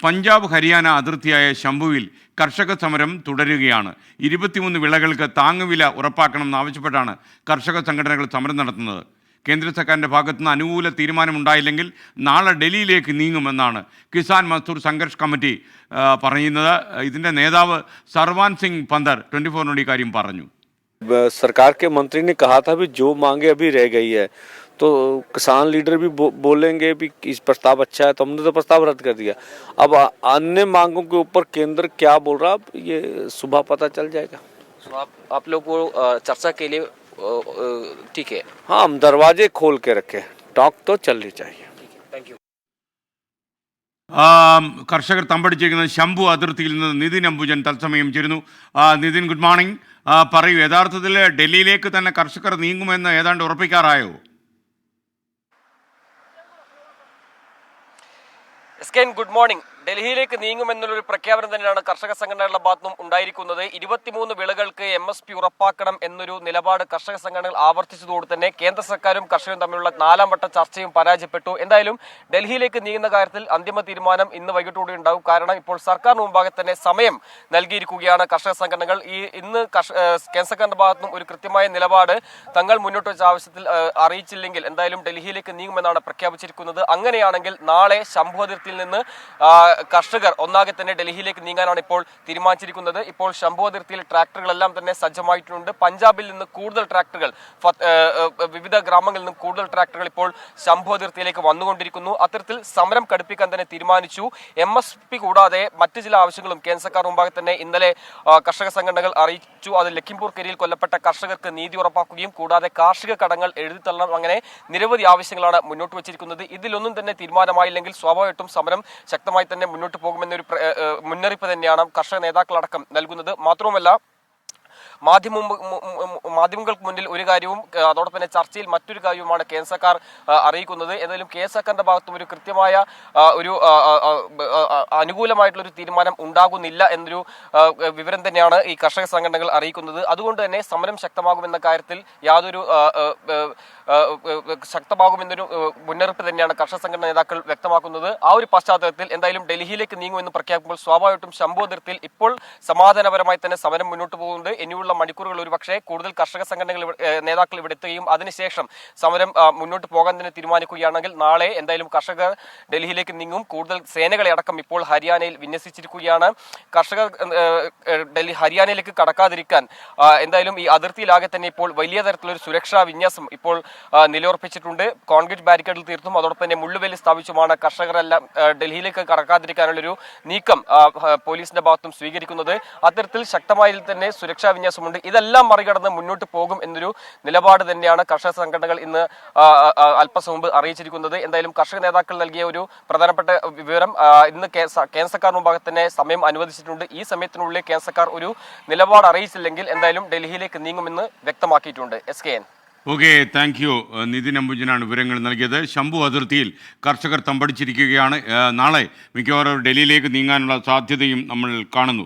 പഞ്ചാബ് ഹരിയാന അതിർത്തിയായ ശംഭുവിൽ കർഷക സമരം തുടരുകയാണ് ഇരുപത്തിമൂന്ന് വിളകൾക്ക് താങ്ങുവില ഉറപ്പാക്കണമെന്നാവശ്യപ്പെട്ടാണ് കർഷക സംഘടനകൾ സമരം നടത്തുന്നത് കേന്ദ്ര സർക്കാരിൻ്റെ ഭാഗത്തുനിന്ന് അനുകൂല തീരുമാനമുണ്ടായില്ലെങ്കിൽ നാളെ ഡൽഹിയിലേക്ക് നീങ്ങുമെന്നാണ് കിസാൻ മസ്ദൂർ സംഘർഷ് കമ്മിറ്റി ആ, പറയുന്നത് ഇതിൻ്റെ നേതാവ് സർവാൻ സിംഗ് പന്തർ ട്വൻറ്റി ഫോറിനോട് ഈ കാര്യം പറഞ്ഞു ब- सरकार के मंत्री ने कहा था भी जो मांगे अभी रह गई है तो किसान लीडर भी बो, बोलेंगे भी कि इस प्रस्ताव अच्छा है तो हमने तो प्रस्ताव रद्द कर दिया अब आ- अन्य मांगों के ऊपर केंद्र क्या बोल रहा अब ये सुबह पता चल जाएगा तो आप आप लोग को अ, चर्चा के लिए अ, अ, ठीक है हाँ हम दरवाजे खोल के रखे टॉक तो चलनी चाहिए थैंक यू ആ, കർഷകർ തമ്പടിച്ചിരിക്കുന്നത് ശംഭു അതിർത്തിയിൽ നിന്ന് നിതിൻ അംബുജൻ തത്സമയം ചേരുന്നു ആ, നിതിൻ ഗുഡ് മോർണിംഗ് ആ, പറയൂ യഥാർത്ഥത്തിൽ ഡൽഹിയിലേക്ക് തന്നെ കർഷകർ നീങ്ങുമെന്ന് ഏതാണ്ട് ഉറപ്പിക്കാറായോ എസ് കെ ഗുഡ് മോർണിംഗ് ഡൽഹിയിലേക്ക് നീങ്ങുമെന്നുള്ളൊരു പ്രഖ്യാപനം തന്നെയാണ് കർഷക സംഘടനകളുടെ ഭാഗത്തും ഉണ്ടായിരിക്കുന്നത്. ഇരുപത്തിമൂന്ന് വിളകൾക്ക് എം എസ് പി ഉറപ്പാക്കണം എന്നൊരു നിലപാട് കർഷക സംഘടനകൾ ആവർത്തിച്ചതോടെ തന്നെ കേന്ദ്ര സർക്കാരും കർഷകരും തമ്മിലുള്ള നാലാം വട്ട ചർച്ചയും പരാജയപ്പെട്ടു. എന്തായാലും ഡൽഹിയിലേക്ക് നീങ്ങുന്ന കാര്യത്തിൽ അന്തിമ തീരുമാനം ഇന്ന് വൈകിട്ടോടെ ഉണ്ടാകും. കാരണം ഇപ്പോൾ സർക്കാരിന് മുമ്പാകെ തന്നെ സമയം നൽകിയിരിക്കുകയാണ് കർഷക സംഘടനകൾ. ഈ ഇന്ന് കേന്ദ്ര സർക്കാരിന്റെ ഭാഗത്തും ഒരു കൃത്യമായ നിലപാട് തങ്ങൾ മുന്നോട്ട് വെച്ച ആവശ്യത്തിൽ അറിയിച്ചില്ലെങ്കിൽ എന്തായാലും ഡൽഹിയിലേക്ക് നീങ്ങുമെന്നാണ് പ്രഖ്യാപിച്ചിരിക്കുന്നത്. അങ്ങനെയാണെങ്കിൽ നാളെ ശംഭു നിന്ന് കർഷകർ ഒന്നാകെ തന്നെ ഡൽഹിയിലേക്ക് നീങ്ങാനാണ് ഇപ്പോൾ തീരുമാനിച്ചിരിക്കുന്നത്. ഇപ്പോൾ ശംഭു അതിർത്തിയിൽ ട്രാക്ടറുകളെല്ലാം തന്നെ സജ്ജമായിട്ടുണ്ട്. പഞ്ചാബിൽ നിന്ന് കൂടുതൽ ട്രാക്ടറുകൾ വിവിധ ഗ്രാമങ്ങളിൽ നിന്നും കൂടുതൽ ട്രാക്ടറുകൾ ഇപ്പോൾ ശംഭു അതിർത്തിയിലേക്ക് വന്നുകൊണ്ടിരിക്കുന്നു. അത്തരത്തിൽ സമരം കടുപ്പിക്കാൻ തന്നെ തീരുമാനിച്ചു. എം എസ് പി കൂടാതെ മറ്റു ചില ആവശ്യങ്ങളും കേന്ദ്ര സർക്കാർ മുമ്പാകെ തന്നെ ഇന്നലെ കർഷക സംഘടനകൾ അറിയിച്ചു. അത് ലഖിംപൂർ കരിയിൽ കൊല്ലപ്പെട്ട കർഷകർക്ക് നീതി ഉറപ്പാക്കുകയും കൂടാതെ കാർഷിക കടങ്ങൾ എഴുതിത്തള്ളണം അങ്ങനെ നിരവധി ആവശ്യങ്ങളാണ് മുന്നോട്ട് വച്ചിരിക്കുന്നത്. ഇതിലൊന്നും തന്നെ തീരുമാനമായില്ലെങ്കിൽ സ്വാഭാവികമായിട്ടും സമരം ശക്തമായി തന്നെ മുന്നോട്ട് പോകുമെന്നൊരു മുന്നറിയിപ്പ് തന്നെയാണ് കർഷക നേതാക്കളടക്കം നൽകുന്നത്. മാത്രവുമല്ല മാധ്യമ മാധ്യമങ്ങൾക്ക് മുന്നിൽ ഒരു കാര്യവും അതോടൊപ്പം തന്നെ ചർച്ചയിൽ മറ്റൊരു കാര്യവുമാണ് കേന്ദ്ര സർക്കാർ അറിയിക്കുന്നത്. എന്തായാലും കേന്ദ്ര സർക്കാരിന്റെ ഭാഗത്തും ഒരു കൃത്യമായ ഒരു അനുകൂലമായിട്ടുള്ള ഒരു തീരുമാനം ഉണ്ടാകുന്നില്ല എന്നൊരു വിവരം തന്നെയാണ് ഈ കർഷക സംഘടനകൾ അറിയിക്കുന്നത്. അതുകൊണ്ട് തന്നെ സമരം ശക്തമാകുമെന്ന കാര്യത്തിൽ യാതൊരു ശക്തമാകുമെന്നൊരു മുന്നറിയിപ്പ് തന്നെയാണ് കർഷക സംഘടന നേതാക്കൾ വ്യക്തമാക്കുന്നത്. ആ ഒരു പശ്ചാത്തലത്തിൽ എന്തായാലും ഡൽഹിയിലേക്ക് നീങ്ങുമെന്ന് പ്രഖ്യാപിക്കുമ്പോൾ സ്വാഭാവികമായിട്ടും ശംഭു ഇപ്പോൾ സമാധാനപരമായി തന്നെ സമരം മുന്നോട്ട് പോകുന്നുണ്ട്. ഇനിയുള്ള മണിക്കൂറുകൾ ഒരു പക്ഷേ കൂടുതൽ കർഷക സംഘടനകൾ നേതാക്കൾ ഇവിടെ എത്തുകയും അതിനുശേഷം സമരം മുന്നോട്ട് പോകാൻ തന്നെ തീരുമാനിക്കുകയാണെങ്കിൽ നാളെ എന്തായാലും കർഷകർ ഡൽഹിയിലേക്ക് നീങ്ങും. കൂടുതൽ സേനകളെ അടക്കം ഇപ്പോൾ ഹരിയാനയിൽ വിന്യസിച്ചിരിക്കുകയാണ്. കർഷകർ ഡൽഹി ഹരിയാനയിലേക്ക് കടക്കാതിരിക്കാൻ എന്തായാലും ഈ അതിർത്തിയിലാകെ തന്നെ ഇപ്പോൾ വലിയ തരത്തിലൊരു സുരക്ഷാ വിന്യാസം ഇപ്പോൾ നിലയുറപ്പിച്ചിട്ടുണ്ട്. കോൺക്രീറ്റ് ബാരിക്കേഡിൽ തീർത്തും അതോടൊപ്പം തന്നെ മുള്ളുവേലി സ്ഥാപിച്ചുമാണ് കർഷകരെല്ലാം ഡൽഹിയിലേക്ക് കടക്കാതിരിക്കാനുള്ളൊരു നീക്കം പോലീസിന്റെ ഭാഗത്തും സ്വീകരിക്കുന്നത്. അത്തരത്തിൽ ശക്തമായി തന്നെ സുരക്ഷാ വിന്യാസമുണ്ട് ഇതെല്ലാം മറികടന്ന് മുന്നോട്ട് പോകും എന്നൊരു നിലപാട് തന്നെയാണ് കർഷക സംഘടനകൾ ഇന്ന് അല്പസം മുമ്പ് അറിയിച്ചിരിക്കുന്നത്. എന്തായാലും കർഷക നേതാക്കൾ നൽകിയ ഒരു പ്രധാനപ്പെട്ട വിവരം ഇന്ന് കേന്ദ്ര സർക്കാർ മുമ്പാകെ തന്നെ സമയം അനുവദിച്ചിട്ടുണ്ട്. ഈ സമയത്തിനുള്ളിൽ കേന്ദ്ര സർക്കാർ ഒരു നിലപാട് അറിയിച്ചില്ലെങ്കിൽ എന്തായാലും ഡൽഹിയിലേക്ക് നീങ്ങുമെന്ന് വ്യക്തമാക്കിയിട്ടുണ്ട്. S K N okay thank you Nitin അംബുജനാണ് വിവരങ്ങൾ നൽകിയത്. ശംഭു അതിർത്തിയിൽ കർഷകർ തമ്പടിച്ചിരിക്കുകയാണ്. നാളെ മിക്കവാറും ഡൽഹിയിലേക്ക് നീങ്ങാനുള്ള സാധ്യതയും നമ്മൾ കാണുന്നു.